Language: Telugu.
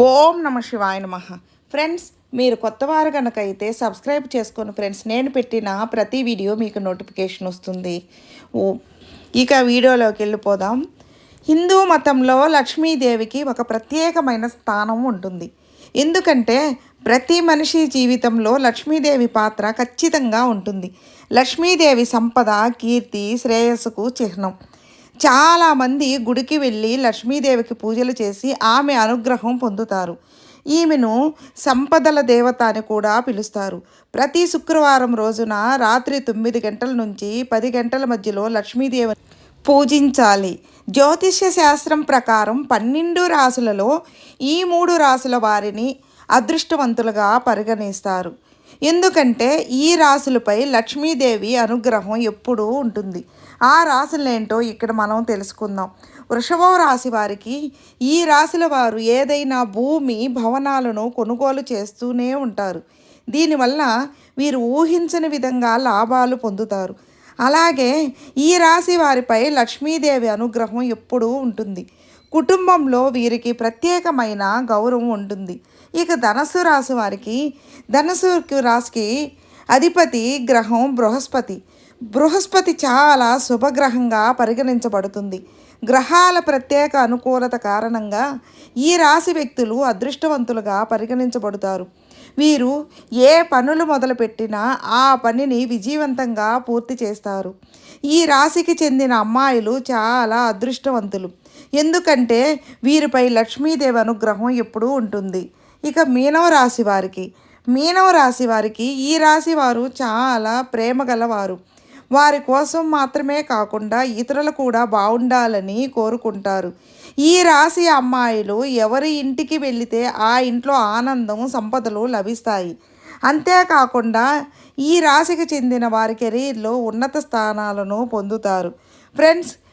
ఓం నమ శివాయ నమ. ఫ్రెండ్స్ మీరు కొత్త వారు అయితే సబ్స్క్రైబ్ చేసుకొని ఫ్రెండ్స్ నేను పెట్టిన ప్రతి వీడియో మీకు నోటిఫికేషన్ వస్తుంది. ఓ ఇక వీడియోలోకి వెళ్ళిపోదాం. హిందూ మతంలో లక్ష్మీదేవికి ఒక ప్రత్యేకమైన స్థానం ఉంటుంది. ఎందుకంటే ప్రతి మనిషి జీవితంలో లక్ష్మీదేవి పాత్ర ఖచ్చితంగా ఉంటుంది. లక్ష్మీదేవి సంపద కీర్తి శ్రేయస్సుకు చిహ్నం. చాలామంది గుడికి వెళ్ళి లక్ష్మీదేవికి పూజలు చేసి ఆమె అనుగ్రహం పొందుతారు. ఈమెను సంపదల దేవత అని కూడా పిలుస్తారు. ప్రతి శుక్రవారం రోజున రాత్రి తొమ్మిది గంటల నుంచి పది గంటల మధ్యలో లక్ష్మీదేవి పూజించాలి. జ్యోతిష్య శాస్త్రం ప్రకారం పన్నెండు రాసులలో ఈ మూడు రాసుల వారిని అదృష్టవంతులుగా పరిగణిస్తారు. ఎందుకంటే ఈ రాసులపై లక్ష్మీదేవి అనుగ్రహం ఎప్పుడూ ఉంటుంది. ఆ రాశులేంటో ఇక్కడ మనం తెలుసుకుందాం. వృషభం రాశి వారికి ఈ రాశుల వారు ఏదైనా భూమి భవనాలను కొనుగోలు చేస్తూనే ఉంటారు. దీనివల్ల వీరు ఊహించని విధంగా లాభాలు పొందుతారు. అలాగే ఈ రాశి వారిపై లక్ష్మీదేవి అనుగ్రహం ఎప్పుడూ ఉంటుంది. కుటుంబంలో వీరికి ప్రత్యేకమైన గౌరవం ఉంటుంది. ఇక ధనస్సు రాశి వారికి ధనస్సు రాశికి అధిపతి గ్రహం బృహస్పతి. బృహస్పతి చాలా శుభగ్రహంగా పరిగణించబడుతుంది. గ్రహాల ప్రత్యేక అనుకూలత కారణంగా ఈ రాశి వ్యక్తులు అదృష్టవంతులుగా పరిగణించబడతారు. వీరు ఏ పనులు మొదలుపెట్టినా ఆ పనిని విజయవంతంగా పూర్తి చేస్తారు. ఈ రాశికి చెందిన అమ్మాయిలు చాలా అదృష్టవంతులు. ఎందుకంటే వీరిపై లక్ష్మీదేవి అనుగ్రహం ఎప్పుడూ ఉంటుంది. ఇక మీనవ రాశి వారికి మీనవ రాశి వారికి ఈ రాశి వారు చాలా ప్రేమ గలవారు. వారి కోసం మాత్రమే కాకుండా ఇతరులు కూడా బాగుండాలని కోరుకుంటారు. ఈ రాశి అమ్మాయిలు ఎవరి ఇంటికి వెళితే ఆ ఇంట్లో ఆనందం సంపదలు లభిస్తాయి. అంతేకాకుండా ఈ రాశికి చెందిన వారి కెరీర్లో ఉన్నత స్థానాలను పొందుతారు. ఫ్రెండ్స్